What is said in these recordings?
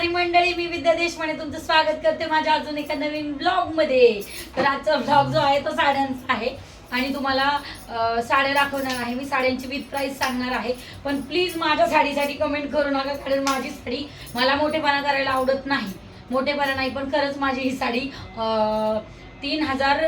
नमस्कार मंडळी मी विद्या देशमाने तुमचं स्वागत करते माझ्या अजून एका नवीन ब्लॉगमध्ये तर आजचा ब्लॉग जो आहे तो साड्यांचा आहे आणि तुम्हाला साड्या दाखवणार आहे. मी साड्यांची विथ प्राईस सांगणार आहे. पण प्लीज माझ्या साडीसाठी कमेंट करू नका कारण माझी साडी मला मोठेपणा करायला आवडत नाही. मोठेपणा नाही पण खरंच माझी ही साडी अं, तीन हजार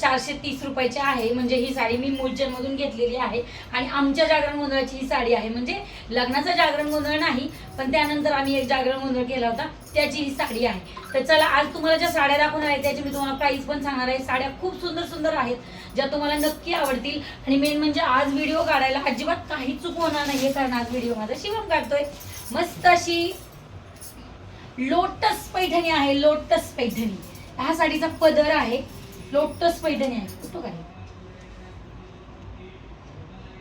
चारशे तीस रुपयाची आहे. म्हणजे ही साडी मी मूलचंदमधून घेतलेली आहे. आणि आमच्या जागरण गोंधळाची ही साडी आहे. म्हणजे लग्नाचा जागरण गोंधळ नाही पण त्यानंतर आम्ही एक जागरण गोंधळ केला होता. त्याची ही साडी आहे. तर चला आज तुम्हाला ज्या साड्या दाखवणार आहे त्याची मी तुम्हाला प्राईस पण सांगणार आहे. साड्या खूप सुंदर सुंदर आहेत ज्या तुम्हाला नक्की आवडतील. आणि मेन म्हणजे आज व्हिडिओ काढायला अजिबात काही चूक होणार नाहीये कारण आज व्हिडिओ माझा शिवम काढतोय. मस्त अशी लोटस पैठणी आहे लोटस पैठणी. हा साडीचा पदर आहे. लोटस पैठणी आहे. कुठं काय?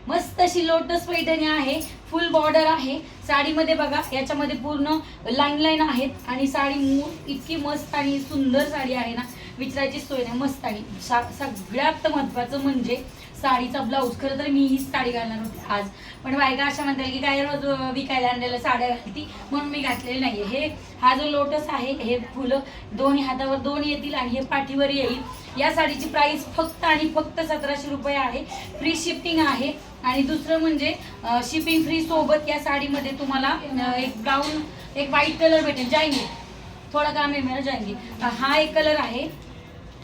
मस्त अशी लोटस पैठणी आहे. फुल बॉर्डर आहे. साडीमध्ये बघा याच्यामध्ये पूर्ण लाईन लाईन आहेत आणि साडी मूळ इतकी मस्त आणि सुंदर साडी आहे ना. विचारायची सोय नाही. मस्त आणि सगळ्यात महत्वाचं म्हणजे साडीचा ब्लाऊज खरं तर मी हीच साडी घालणार होती आज. पण बायका अशा म्हणतात की काय रोज विकायला आणलेल्या साड्या घालती म्हणून मी घातलेली नाहीये हे हा जो लोटस आहे हे फुलं दोन्ही हातावर दोन येतील आणि हे पाठीवर येईल. या साडीची प्राइस फक्त आणि फक्त सतराशे रुपये आहे. फ्री शिफ्टिंग आहे. आणि दुसरं म्हणजे शिपिंग फ्री सोबत या साडीमध्ये तुम्हाला एक ब्राऊन एक व्हाईट कलर भेटेल. जायंगे थोडा काम आहे मला जायंगे हा एक कलर आहे.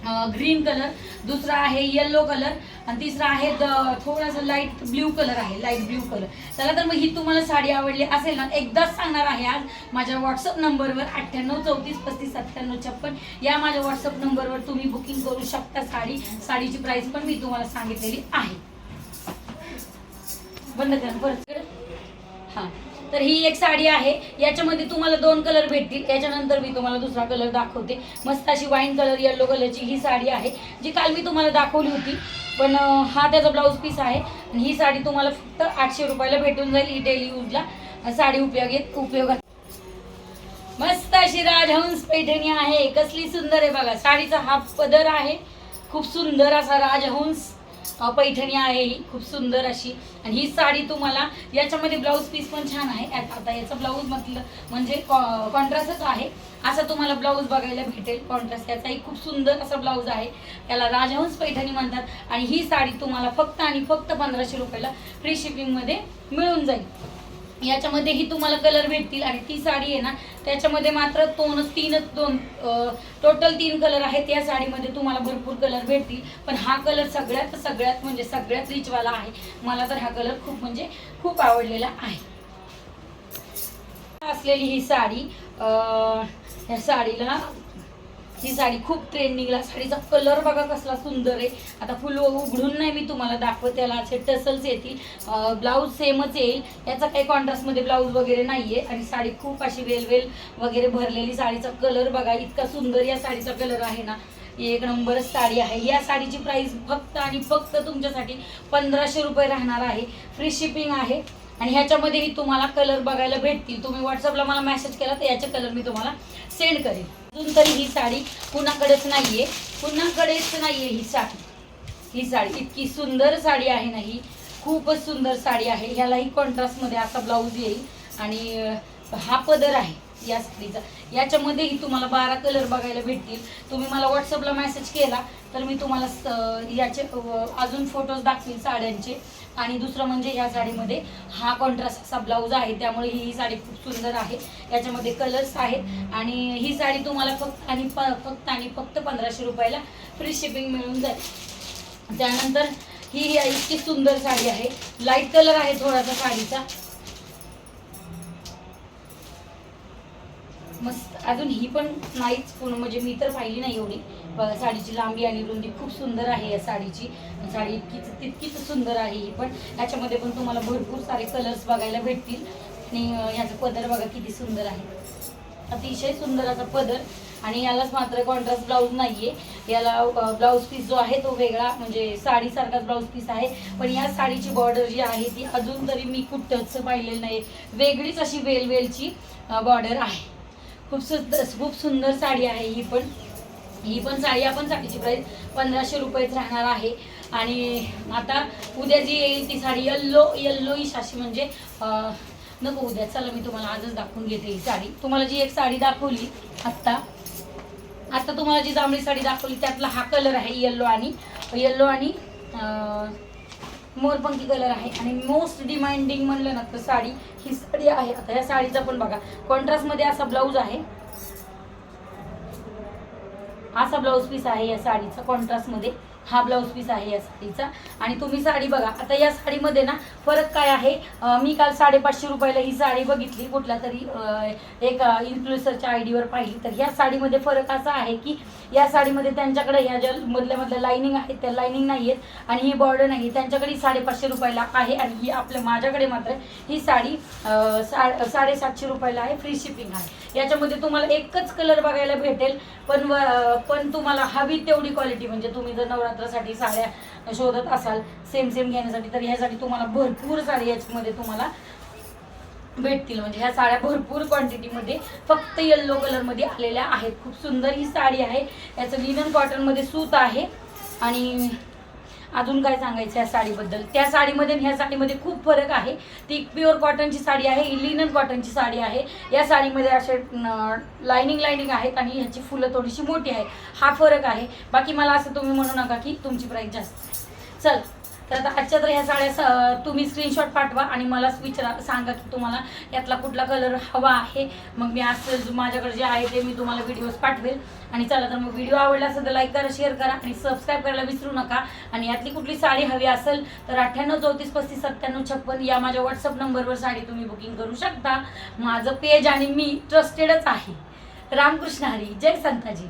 ग्रीन कलर दुसरा आहे येल्लो कलर आणि तिसरा आहे द- थोडासा लाइट ब्ल्यू कलर आहे लाइट ब्ल्यू कलर. चला तर मग ही तुम्हाला साडी आवडली असेल ना एकदाच सांगणार आहे आज माझ्या व्हॉट्सअप नंबरवर अठ्ठ्याण्णव चौतीस पस्तीस सत्त्याण्णव छप्पन या माझ्या व्हॉट्सअप नंबरवर तुम्ही बुकिंग करू शकता साडी. साडीची प्राइस पण मी तुम्हाला सांगितलेली आहे. बंद करा परत हा. तर ही एक साडी आहे. याच्यामध्ये तुम्हाला दोन कलर भेटतील. याच्यानंतर मी तुम्हाला दुसरा कलर दाखवते. मस्त अशी वाईन कलर येल्लो कलरची ही साडी आहे जी काल मी तुम्हाला दाखवली होती. पण हा त्याचा ब्लाऊज पीस आहे. आणि ही साडी तुम्हाला फक्त आठशे रुपयाला भेटून जाईल ही डेली यूजला साडी उपयोग येत उपयोगात. मस्त अशी राजहंस पैठणी आहे. कसली सुंदर आहे बघा. साडीचा हा पदर आहे. खूप सुंदर असा राजहंस. पैठणी आहे ही खूप सुंदर अशी. आणि ही साडी तुम्हाला याच्यामध्ये ब्लाऊज पीस पण छान आहे. आता याचा ब्लाऊज म्हटलं म्हणजे कॉन्ट्रास्टच आहे. असा तुम्हाला ब्लाऊज बघायला भेटेल. कॉन्ट्रास्ट याचाही खूप सुंदर असा ब्लाऊज आहे. याला राजहंस पैठणी म्हणतात. आणि ही साडी तुम्हाला फक्त आणि फक्त पंधराशे रुपयाला फ्री शिपिंगमध्ये मिळून जाईल. याच्यामध्येही तुम्हाला कलर भेटतील. आणि ती साडी आहे ना त्याच्यामध्ये मात्र दोन तीनच दोन टोटल तीन कलर आहेत. या साडीमध्ये तुम्हाला भरपूर कलर भेटतील. पण हा कलर सगळ्यात सगळ्यात म्हणजे सगळ्यात रिचवाला आहे. मला तर हा कलर खूप म्हणजे खूप आवडलेला आहे. असलेली ही साडी ह्या साडीला ही साडी खूप ट्रेंडिंगला साडीचा कलर बघा कसला सुंदर आहे. आता फुल उघडून नाही मी तुम्हाला दाखवत त्याला असे टसल्स येतील. ब्लाऊज सेमच येईल. याचा काही कॉन्ट्रास्टमध्ये ब्लाऊज वगैरे नाहीये. आणि साडी खूप अशी वेलवेल वगैरे भरलेली साडीचा कलर बघा इतका सुंदर या साडीचा कलर आहे ना. एक नंबरच साडी आहे. या साडीची प्राइस फक्त आणि फक्त तुमच्यासाठी पंधराशे रुपये राहणार आहे. फ्री शिपिंग आहे. आणि ह्याच्यामध्येही तुम्हाला कलर बघायला भेटतील. तुम्ही व्हॉट्सअपला मला मेसेज केला तर याचे कलर मी तुम्हाला सेंड करेन. अजून तरी ही साडी कुणाकडेच नाहीये. कुणाकडेच नाहीये ही साडी. ही साडी इतकी सुंदर साडी आहे ना ही. खूपच सुंदर साडी आहे. ह्यालाही कॉन्ट्रास्टमध्ये असा ब्लाऊज येईल. आणि हा पदर आहे. या साडीचा याच्यामध्येही तुम्हाला बारा कलर बघायला भेटतील. तुम्ही मला व्हॉट्सअपला मेसेज केला तर मी तुम्हाला याचे अजून फोटोज दाखवील साड्यांचे. आणि दुसरं म्हणजे या साडीमध्ये हा कॉन्ट्रास्ट असा ब्लाऊज आहे त्यामुळे ही ही साडी खूप सुंदर आहे. याच्यामध्ये कलर्स आहेत. आणि ही साडी तुम्हाला फक्त आणि प फक्त आणि फक्त पंधराशे रुपयाला फ्री शिपिंग मिळून जाईल. त्यानंतर ही ही इतकी सुंदर साडी आहे. लाइट कलर आहे थोडासा साडीचा. मस्त. अजून ही पण नाहीच पूर्ण म्हणजे मी तर पाहिली नाही एवढी. बघा, साडीची लांबी आणि रुंदी खूप सुंदर आहे या साडीची. साडी इतकीच तितकीच सुंदर आहे ही पण. याच्यामध्ये पण तुम्हाला भरपूर सारे कलर्स बघायला भेटतील. आणि अं, पदर बघा किती सुंदर आहे. अतिशय सुंदर असा पदर. आणि यालाच मात्र कॉन्ट्रास्ट ब्लाऊज नाहीये. याला ब्लाऊज पीस जो आहे तो वेगळा म्हणजे साडीसारखाच ब्लाऊज पीस आहे. पण या साडीची बॉर्डर जी आहे ती अजून तरी मी कुठंच पाहिलेलं नाही वेगळीच अशी वेलवेलची बॉर्डर आहे. खूप सुंदर खूप सुंदर साडी आहे ही पण. ही पण साडी आपण साडीची प्राईस पंधराशे रुपयेच राहणार आहे. आणि आता उद्या जी येईल ती साडी येल्लो ही अशी म्हणजे नको उद्या. चला मी तुम्हाला आजच दाखवून घेते ही साडी. तुम्हाला जी एक साडी दाखवली आत्ता आत्ता तुम्हाला जी जांभळी साडी दाखवली त्यातला हा कलर आहे येल्लो आणि येल्लो आणि मोरपंखी कलर आहे. आणि मोस्ट डिमांडिंग म्हणलं ना तर साडी ही साडी आहे. आता या साडीचा पण बघा. कॉन्ट्रास्टमध्ये असा ब्लाऊज आहे. असा ब्लाऊज पीस आहे या साडीचा कॉन्ट्रास्टमध्ये हा ब्लाऊज पीस आहे या साडीचा. आणि तुम्ही साडी बघा आता या साडीमध्ये ना फरक काय आहे? मी काल साडेपाचशे रुपयाला ही साडी बघितली कुठल्या तरी एक इन्फ्लुएन्सरच्या आयडीवर पाहिली. तर या साडीमध्ये फरक असा आहे की या साडीमध्ये त्यांच्याकडे ह्या ज्या मधल्या मधल्या लाईनिंग आहेत त्या लाईनिंग नाही आहेत आणि ही बॉर्डर नाही. त्यांच्याकडे साडेपाचशे रुपयाला आहे आणि ही आपल्या माझ्याकडे मात्र ही साडी सा साडेसातशे रुपयाला आहे फ्री शिपिंग आहे. याच्यामध्ये तुम्हाला एकच कलर बघायला भेटेल पण व- पण तुम्हाला हवी तेवढी क्वालिटी म्हणजे तुम्ही जर नवरात्र नवरात्रासाठी साड्या शोधत असाल सेम सेम घेण्यासाठी तर ह्यासाठी तुम्हाला भरपूर साडी याच्यामध्ये तुम्हाला भेटतील. म्हणजे ह्या साड्या भरपूर क्वांटिटीमध्ये फक्त येल्लो कलरमध्ये आलेल्या आहेत. खूप सुंदर ही साडी आहे. याचं लिनन कॉटनमध्ये सूत आहे. आणि अजून काय सांगायचं या साडीबद्दल? त्या साडीमध्ये ह्या साडीमध्ये खूप फरक आहे. ती प्युअर कॉटनची साडी आहे ही लिनन कॉटनची साडी आहे. या साडीमध्ये असे लाईनिंग लाईनिंग आहेत आणि ह्याची फुलं थोडीशी मोठी आहे हा फरक आहे. बाकी मला असं तुम्ही म्हणू नका की तुमची प्राईस जास्त चल. तर आता आजच्या तर ह्या साड्या तुम्ही स्क्रीनशॉट पाठवा आणि मला विचारा सांगा की तुम्हाला यातला कुठला कलर हवा आहे. मग मी आज माझ्याकडे जे आहे ते मी तुम्हाला व्हिडिओज पाठवेल. आणि चला तर मग व्हिडिओ आवडला असेल तर लाईक करा शेअर करा आणि सबस्क्राईब करायला विसरू नका. आणि यातली कुठली साडी हवी असेल तर अठ्ठ्याण्णव चौतीस पस्तीस सत्त्याण्णव छप्पन या माझ्या व्हॉट्सअप नंबरवर साडी तुम्ही बुकिंग करू शकता. माझं पेज आणि मी ट्रस्टेडच आहे. रामकृष्ण हरी जय संताजी.